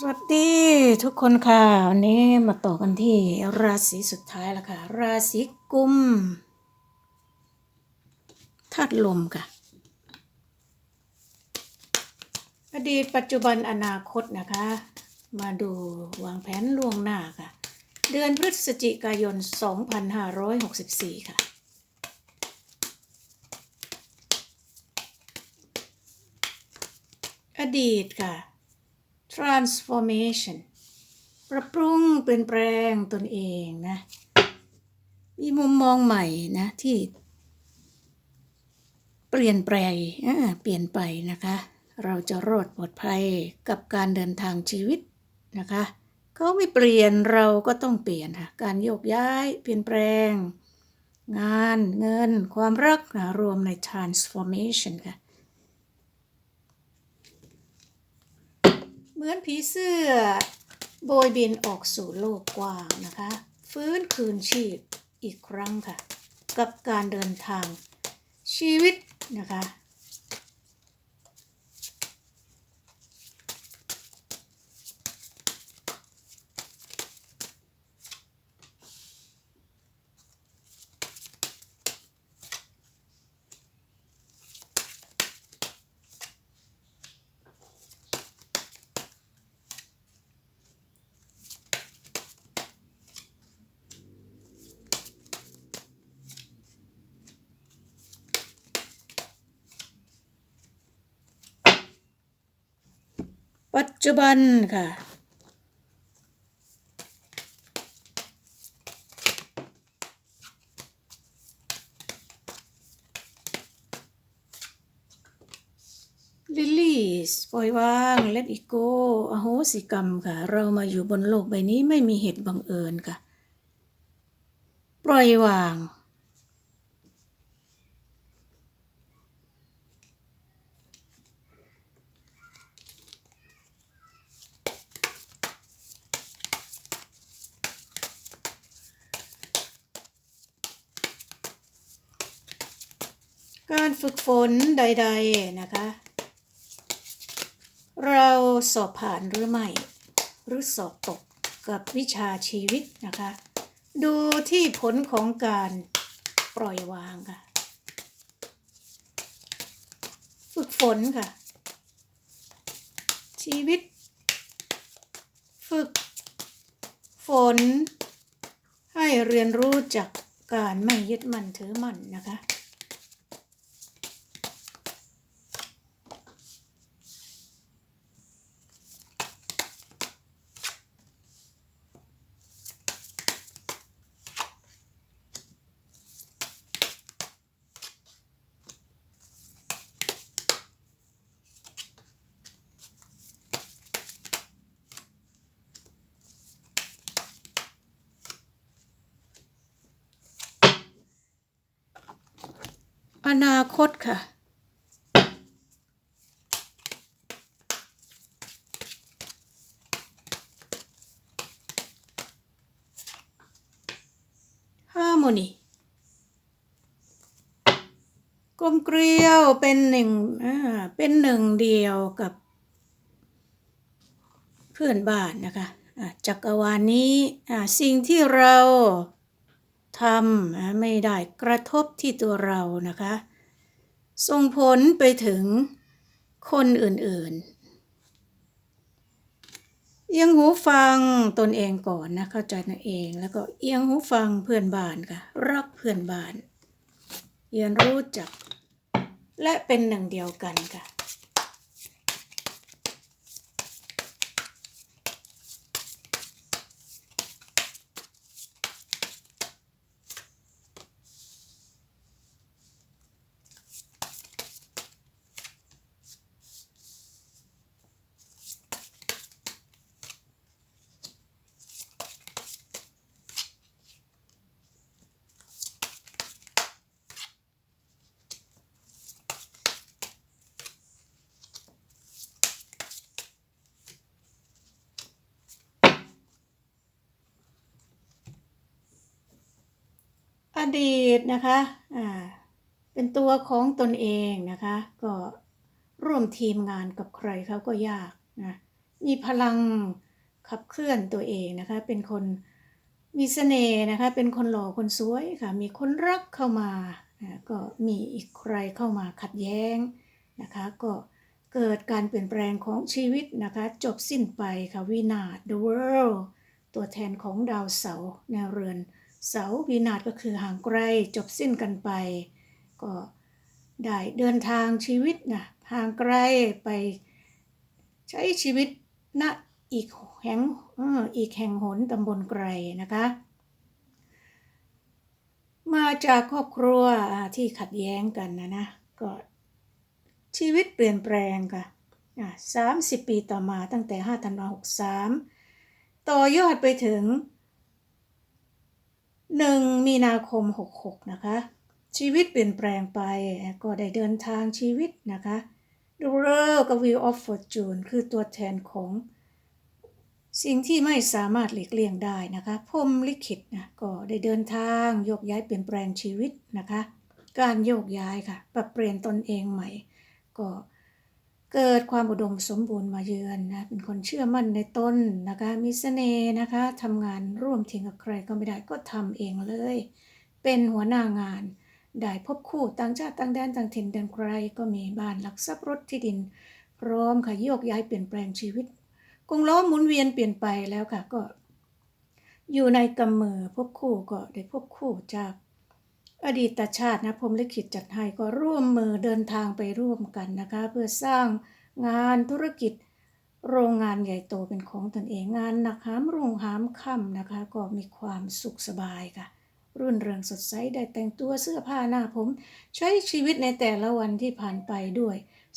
สวัสดีทุกคนค่ะ วันนี้มาต่อกันที่ราศีสุดท้ายแล้วค่ะ ราศีกุมธาตุลมค่ะ อดีตปัจจุบันอนาคตนะคะ มาดูวางแผนล่วงหน้าค่ะ เดือนพฤศจิกายน 2564 ค่ะอดีตค่ะ transformation ปรับปรุงเปลี่ยนแปลงตนเองนะ มีมุมมองใหม่นะที่ เปลี่ยนแปลงเปลี่ยนไปนะคะ เราจะรอดปลอดภัยกับการเดินทางชีวิตนะคะเขาไม่เปลี่ยนเราก็ต้องเปลี่ยนค่ะการโยกย้ายเปลี่ยนแปลง งานเงิน ความรักนะรวมใน transformation ค่ะ เหมือนผีเสื้อ โบยบินออกสู่โลกกว้างนะคะ ฟื้นคืนชีพอีกครั้งค่ะ กับการเดินทางชีวิตนะคะ ปัจจุบันค่ะลิลลี่ปล่อยวางเล t อีโกอโหสิกรรมค่ะ เรามาอยู่บนโลกใบนี้ไม่มีเหตุบังเอิญค่ะ ปล่อยวาง ฝึกฝนใด ๆนะคะ เราสอบผ่านหรือไม่ หรือสอบตกกับวิชาชีวิตนะคะ ดูที่ผลของการปล่อยวางค่ะ ฝึกฝนค่ะ ชีวิต ฝึก ฝน ให้เรียนรู้จากการไม่ยึดมั่นถือมั่นนะคะ อนาคตค่ะ harmony กลมเกลียวเป็นหนึ่งอ่าเป็นหนึ่งเดียวกับ เพื่อนบ้านนะคะอ่าจักรวาลนี้อ่าสิ่งที่เรา ทำไม่ได้กระทบที่ตัวเรานะคะ ส่งผลไปถึงคนอื่นๆ เอียงหูฟังตนเองก่อนนะเข้าใจตนเองแล้วก็เอียงหูฟังเพื่อนบ้านค่ะ รักเพื่อนบ้านเรียนรู้จัก และเป็นหนึ่งเดียวกันค่ะ อ ตนะคะอ่าเป็นตัวของตนเองนะคะ ก็ร่วมทีมงานกับใครเขาก็ยากนะมีพลังขับเคลื่อนตัวเองนะคะ เป็นคนมีเสน่ห์นะคะ เป็นคนหล่อคนสวยค่ะ มีคนรักเข้ามานะก็มีอีกใครเข้ามาขัดแย้งนะคะ ก็เกิดการเปลี่ยนแปลงของชีวิตนะคะ จบสิ้นไปค่ะวินาศ the world ตัวแทนของดาวเสาร์ในเรือน เสาวินาศก็คือห่างไกลจบสิ้นกันไป ก็ได้เดินทางชีวิตนะห่างไกลไปใช้ชีวิตณอีกแห่งอีกแห่งหนตำบลไกลนะคะ มาจากครอบครัวที่ขัดแย้งกันนะนะก็ชีวิตเปลี่ยนแปลงค่ะอ่าสามสิบปีต่อมาตั้งแต่5ธันวาหกสามต่อยอดไปถึง 1มีนาคม 66 นะคะ ชีวิตเปลี่ยนแปลงไปก็ได้เดินทางชีวิตนะคะดูเรอร์กับ Wheel of Fortune คือตัวแทนของสิ่งที่ไม่สามารถหลีกเลี่ยงได้นะคะพรมลิขิตนะก็ได้เดินทางโยกย้ายเปลี่ยนแปลงชีวิตนะคะ การโยกย้ายค่ะ ปรับเปลี่ยนตนเองใหม่ ก็ เกิดความอุดมสมบูรณ์มาเยือนนะเป็นคนเชื่อมั่นในตนนะคะมีเสน่ห์นะคะทำงานร่วมทีมกับใครก็ไม่ได้ก็ทำเองเลย เป็นหัวหน้างาน ได้พบคู่ต่างชาติต่างแดนต่างถิ่นแดนไกลก็มีบ้านหลักทรัพย์รถที่ดิน พร้อมค่ะโยกย้ายเปลี่ยนแปลงชีวิตกงล้อหมุนเวียนเปลี่ยนไปแล้วค่ะก็ อยู่ในกำมือพบคู่ก็ได้พบคู่จาก อดีตชาตินะพรมลิขิตจัดให้ก็ร่วมมือเดินทางไปร่วมกันนะคะ เพื่อสร้างงานธุรกิจ โรงงานใหญ่โตเป็นของตนเองงานหนักหามรุ่งหามค่ำนะคะ ก็มีความสุขสบายค่ะรื่นเริงสดใสได้แต่งตัวเสื้อผ้าหน้าผม ใช้ชีวิตในแต่ละวันที่ผ่านไปด้วย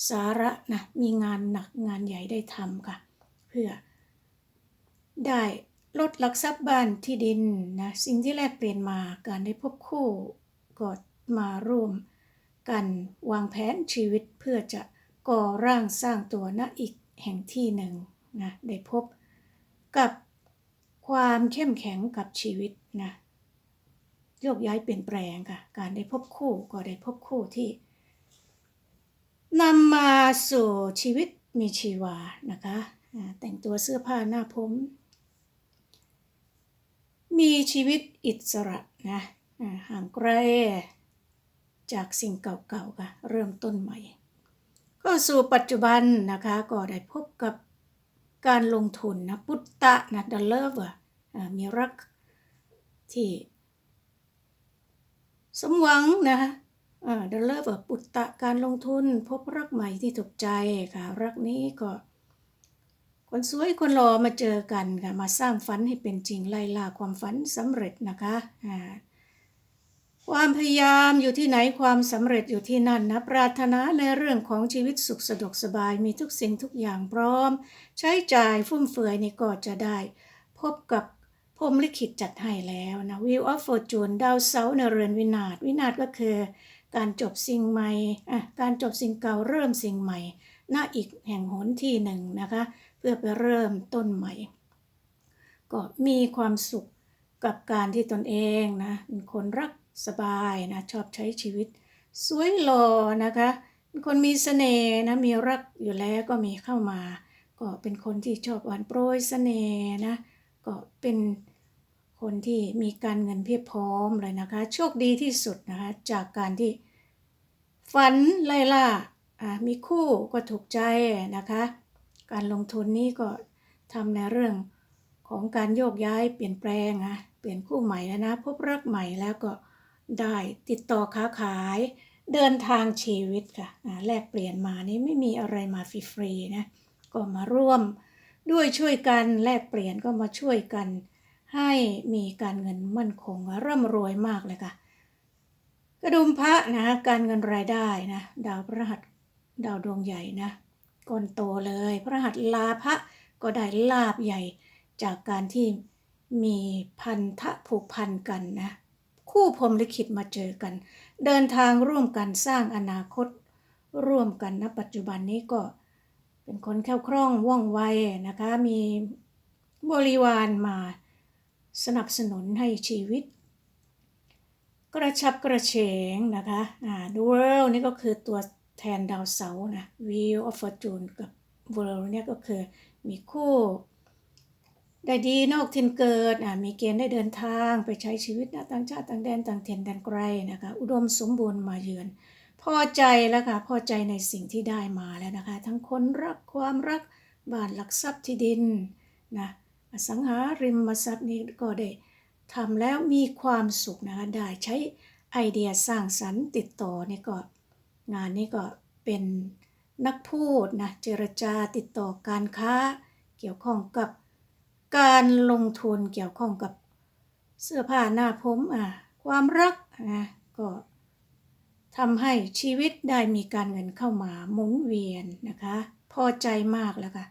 สาระนะมีงานหนักงานใหญ่ได้ทำค่ะ เพื่อ ได้ลดลักทรัพย์บ้านที่ดินนะสิ่งที่แลกเปลี่ยนมาการได้พบคู่ ก็มาร่วมกันวางแผนชีวิตเพื่อจะก่อร่างสร้างตัวณอีกแห่งที่หนึ่งนะได้พบกับความเข้มแข็งกับชีวิตนะโยกย้ายเปลี่ยนแปลงค่ะ การได้พบคู่ก็ได้พบคู่ที่นำมาสู่ชีวิตมีชีวานะคะแต่งตัวเสื้อผ้าหน้าผม มีชีวิตอิสระนะ ห่างไกลจากสิ่งเก่าๆค่ะเริ่มต้นใหม่ ก็สู่ปัจจุบันนะคะก็ได้พบกับการลงทุนนะพุตตะนะดัลเลอร์มีรักที่สมหวังนะคะดัลเลอร์ปุตตะการลงทุน พบรักใหม่ที่ถูกใจค่ะ รักนี้ก็คนสวยคนหล่อมาเจอกันค่ะ มาสร้างฝันให้เป็นจริงไล่ล่าความฝันสำเร็จนะคะอ่า ความพยายามอยู่ที่ไหนความสำเร็จอยู่ที่นั่นนะปรารถนาในเรื่องของชีวิตสุขสะดวกสบายมีทุกสิ่งทุกอย่างพร้อม ใช้จ่ายฟุ่มเฟือยนี่ก็จะได้ พบกับพรมลิขิตจัดให้แล้วนะ Wheel of Fortune ดาวเสาในเรือนวินาศวินาศก็คือ การจบสิ่งใหม่อะการจบสิ่งเก่าเริ่มสิ่งใหม่หน้าอีกแห่งหนที่หนึ่งนะคะ เพื่อไปเริ่มต้นใหม่ ก็มีความสุขกับการที่ตนเองนะเป็นคนรัก สบายนะชอบใช้ชีวิต สวยหล่อนะคะเป็นคนมีเสน่ห์นะมีรักอยู่แล้วก็มีเข้ามา ก็เป็นคนที่ชอบหวานโปรยเสน่ห์นะก็เป็นคนที่มีการเงินเพียบพร้อมเลยนะคะ โชคดีที่สุดนะคะจากการที่ฝันไล่ล่าอ่ามีคู่ก็ถูกใจนะคะ การลงทุนนี้ก็ทำในเรื่องของการโยกย้ายเปลี่ยนแปลงนะเปลี่ยนคู่ใหม่แล้วนะ พบรักใหม่แล้วก็ ได้ติดต่อค้าขาย เดินทางชีวิตค่ะแลกเปลี่ยนมานี้ไม่มีอะไรมาฟรีๆนะก็มาร่วมด้วยช่วยกันแลกเปลี่ยนก็มาช่วยกัน ให้มีการเงินมั่นคงร่ำรวยมากเลยค่ะ กระดุมพระนะการเงินรายได้นะดาวพระหัสดาวดวงใหญ่นะก้อนโตเลย พระหัสลาภะก็ได้ลาบใหญ่จากการที่มีพันธะผูกพันกันนะ คู่พรมลิขิตมาเจอกัน เดินทางร่วมกันสร้างอนาคต ร่วมกันณปัจจุบันนี้ก็เป็นคนแคล่วคล่องว่องไวนะคะมีบริวารมาสนับสนุนให้ชีวิต กระชับกระเฉงนะคะอ่า The World นี่ก็คือตัวแทนดาวเสาร์นะ Wheel of Fortune กับ World เนี่ยก็คือมีคู่ ได้ดีนอกถิ่นเกิดมีเกณฑ์ได้เดินทางไปใช้ชีวิตนะต่างชาติต่างแดนต่างถิ่นแดนไกลนะคะอุดมสมบูรณ์มาเยือน พอใจแล้วค่ะพอใจในสิ่งที่ได้มาแล้วนะคะ ทั้งคนรักความรักบ้านหลักทรัพย์ที่ดินนะอสังหาริมทรัพย์นี้ก็ได้ทำแล้วมีความสุขนะคะได้ใช้ไอเดียสร้างสรรค์ติดต่อนี่ก็งานนี้ก็เป็นนักพูดนะเจรจาติดต่อการค้า เกี่ยวข้องกับ การลงทุนเกี่ยวข้องกับเสื้อผ้าหน้าผมอะความรักนะก็ทำให้ชีวิตได้มีการเงินเข้ามาหมุนเวียนนะคะ พอใจมากแล้วค่ะ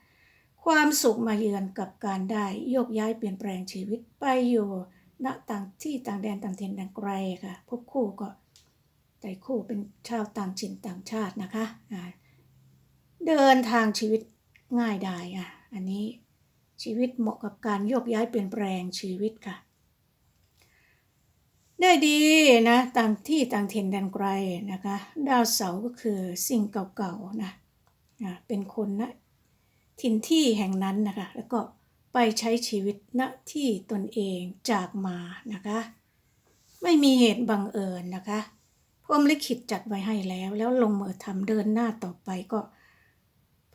ความสุขมาเยือนกับการได้โยกย้ายเปลี่ยนแปลงชีวิตไปอยู่ณต่างที่ต่างแดนต่างถิ่นต่างไกลค่ะ พบคู่ก็ได้คู่เป็นชาวต่างถิ่นต่างชาตินะคะ เดินทางชีวิตง่ายได้อะ อันนี้ ชีวิตเหมาะกับการโยกย้ายเปลี่ยนแปลงชีวิตค่ะ ได้ดีนะต่างที่ต่างถิ่นแดนไกลนะคะ ดาวเสาร์ก็คือสิ่งเก่าๆนะอ่าเป็นคนนะถิ่นที่แห่งนั้นนะคะ แล้วก็ไปใช้ชีวิตณที่ตนเองจากมานะคะ ไม่มีเหตุบังเอิญนะคะพรมลิขิตจัดไว้ให้แล้ว แล้วลงมือทำเดินหน้าต่อไปก็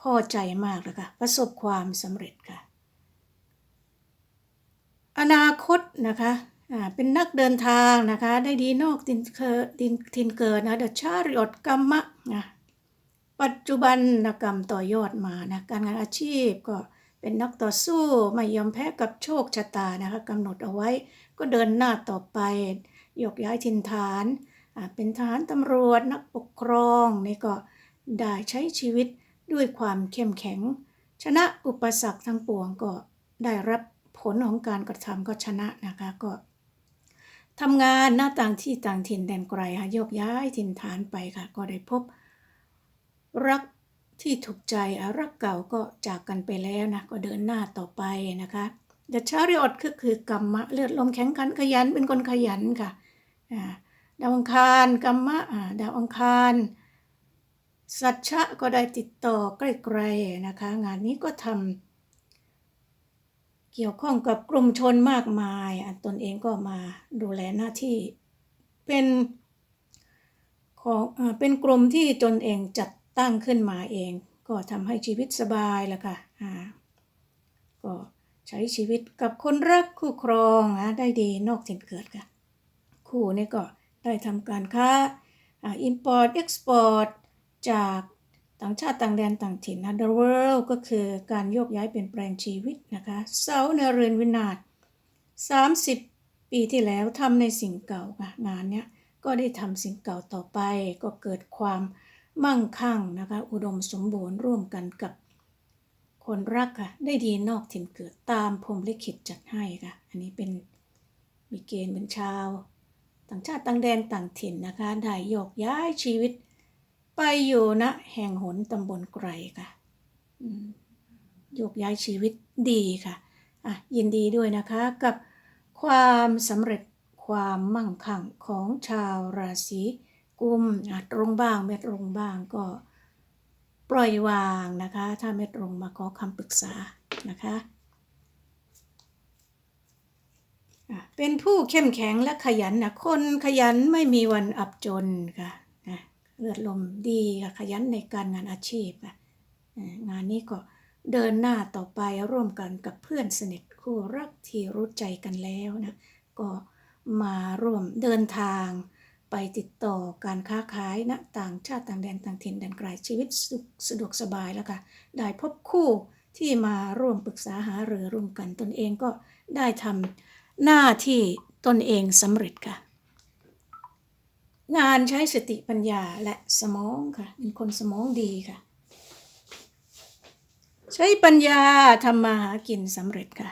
พอใจมากแล้วค่ะประสบความสำเร็จค่ะ อนาคตนะคะอ่าเป็นนักเดินทางนะคะ ได้ดีนอกทินเคอดินทินเกิดนะเดชาริอดกรรมะนะปัจจุบันนกรรมต่อยอดมานะการงานอาชีพก็เป็นนักต่อสู้ไม่ยอมแพ้กับโชคชะตานะคะกำหนดเอาไว้ก็เดินหน้าต่อไปยกย้ายถิ่นฐานอ่าเป็นทหารตำรวจนักปกครองนี่ก็ได้ใช้ชีวิตด้วยความเข้มแข็ง ชนะอุปสรรคทั้งปวงก็ได้รับ ผลของการกระทำก็ชนะนะคะก็ทำงานหน้าต่างที่ต่างถิ่นแดนไกลค่ะโยกย้ายถิ่นฐานไปค่ะ ก็ได้พบ รักที่ถูกใจอะรักเก่าก็จากกันไปแล้วนะก็เดินหน้าต่อไปนะคะเดชาริออดคือคือกรรมะเลือดลมแข็งขันขยันเป็นคนขยันค่ะดาวอังคารกรรมะดาวอังคารสัจฉะก็ได้ติดต่อใกล้ๆนะคะ งานนี้ก็ทำ เกี่ยวข้องกับกลุ่มชนมากมายอะตนเองก็มาดูแลหน้าที่เป็นของอ่าเป็นกลุ่มที่ตนเองจัดตั้งขึ้นมาเอง ก็ทำให้ชีวิตสบายแล้วค่ะอ่าก็ใช้ชีวิตกับคนรักคู่ครองนะได้ดีนอกถิ่นเกิดค่ะ คู่นี่ก็ได้ทำการค้าอ่า import export จาก ต่างชาติต่างแดนต่างถิ่นนะ The World ก็คือการโยกย้ายเปลี่ยนแปลงชีวิตนะคะเสาเนเรือนวินาศ30 ปีที่แล้วทำในสิ่งเก่าค่ะงานเนี้ยก็ได้ทำสิ่งเก่าต่อไป ก็เกิดความมั่งคั่งนะคะอุดมสมบูรณ์ร่วมกันกับคนรักค่ะได้ดีนอกถิ่นเกิดตามพรหมลิขิตจัดให้ค่ะอันนี้เป็นมีเกณฑ์เป็นชาว ต่างชาติต่างแดนต่างถิ่นนะคะได้โยกย้ายชีวิต ไปอยู่ณแห่งหนตำบลไกรค่ะโยกย้ายชีวิตดีค่ะอะ ยินดีด้วยนะคะกับความสำเร็จความมั่งคั่งของชาวราศีกุมอะตรงบ้างไม่ตรงบ้างก็ปล่อยวางนะคะ ถ้าไม่ตรงมาขอคำปรึกษานะคะอะเป็นผู้เข้มแข็งและขยันนะคนขยันไม่มีวันอับจนค่ะ เลือดลมดีค่ะขยันในการงานอาชีพค่ะงานนี้ก็เดินหน้าต่อไปร่วมกันกับเพื่อนสนิทคู่รักที่รู้ใจกันแล้วนะก็มาร่วมเดินทางไปติดต่อการค้าขายณต่างชาติต่างแดนต่างถิ่นแดนไกลชีวิตสุขสะดวกสบายแล้วค่ะได้พบคู่ที่มาร่วมปรึกษาหารือร่วมกันตนเองก็ได้ทำหน้าที่ตนเองสำเร็จค่ะ งานใช้สติปัญญาและสมองค่ะ เป็นคนสมองดีค่ะ ใช้ปัญญาทำมาหากินสำเร็จค่ะ